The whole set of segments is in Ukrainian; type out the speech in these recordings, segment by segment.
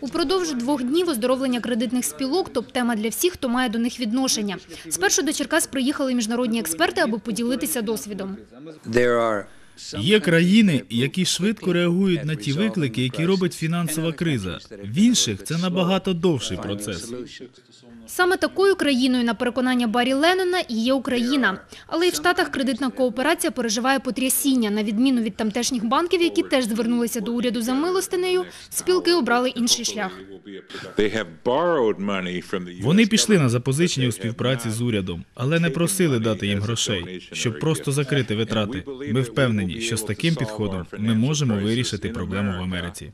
Упродовж двох днів оздоровлення кредитних спілок – топ-тема для всіх, хто має до них відношення. Спершу до Черкас приїхали міжнародні експерти, аби поділитися досвідом. Є країни, які швидко реагують на ті виклики, які робить фінансова криза. В інших це набагато довший процес. Саме такою країною, на переконання Барі Леннона, є Україна. Але і в Штатах кредитна кооперація переживає потрясіння. На відміну від тамтешніх банків, які теж звернулися до уряду за милостинею, спілки обрали інший шлях. Вони пішли на запозичення у співпраці з урядом, але не просили дати їм грошей, щоб просто закрити витрати. Ми впевнені, що з таким підходом ми можемо вирішити проблему в Америці.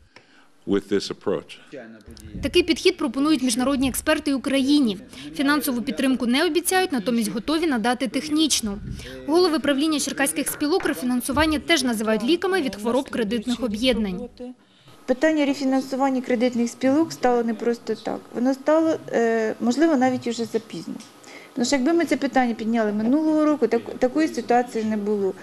Такий підхід пропонують міжнародні експерти Україні. Фінансову підтримку не обіцяють, натомість готові надати технічну. Голови правління черкаських спілок рефінансування теж називають ліками від хвороб кредитних об'єднань. Питання рефінансування кредитних спілок стало не просто так. Воно стало, е, можливо, навіть уже запізно. Тому що якби ми це питання підняли минулого року, так, такої ситуації не було.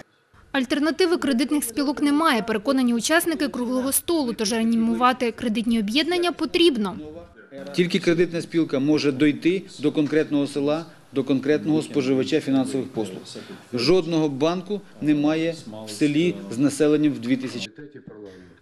Альтернативи кредитних спілок немає, переконані учасники круглого столу, тож реанімувати кредитні об'єднання потрібно. Тільки кредитна спілка може дойти до конкретного села, до конкретного споживача фінансових послуг. Жодного банку немає в селі з населенням в 2000.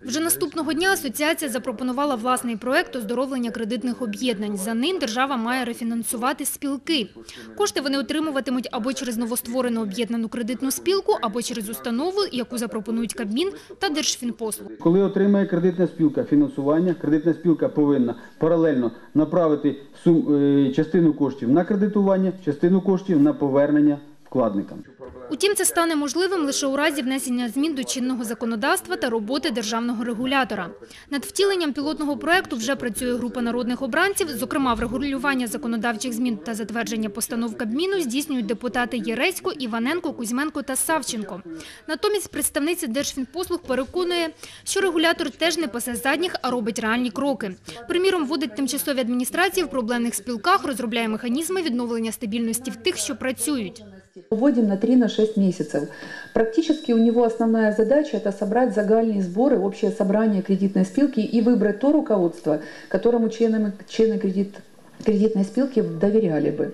Вже наступного дня асоціація запропонувала власний проект оздоровлення кредитних об'єднань. За ним держава має рефінансувати спілки. Кошти вони отримуватимуть або через новостворену об'єднану кредитну спілку, або через установу, яку запропонують Кабмін та Держфінпослуг. Коли отримає кредитна спілка фінансування, кредитна спілка повинна паралельно направити е, частину коштів на кредитування, частину коштів на повернення вкладникам. Утім, це стане можливим лише у разі внесення змін до чинного законодавства та роботи державного регулятора. Над втіленням пілотного проекту вже працює група народних обранців. Зокрема, врегулювання законодавчих змін та затвердження постанов Кабміну здійснюють депутати Єресько, Іваненко, Кузьменко та Савченко. Натомість представниця Держфінпослуг переконує, що регулятор теж не пасе задніх, а робить реальні кроки. Приміром, вводить тимчасові адміністрації в проблемних спілках, розробляє механізми відновлення стабільності в тих, що працюють. Вводим на 3-6 месяцев. Практически у него основная задача – это собрать загальные сборы, общее собрание кредитной спилки и выбрать то руководство, которому члены, члены кредит, кредитной спилки доверяли бы.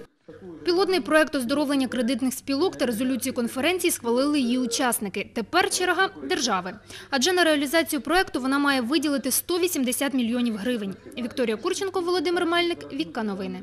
Пілотний проект оздоровлення кредитних спілок та резолюцію конференції схвалили її учасники. Тепер черга – держави. Адже на реалізацію проекту вона має виділити 180 мільйонів гривень. Вікторія Курченко, Володимир Мельник, Вікка Новини.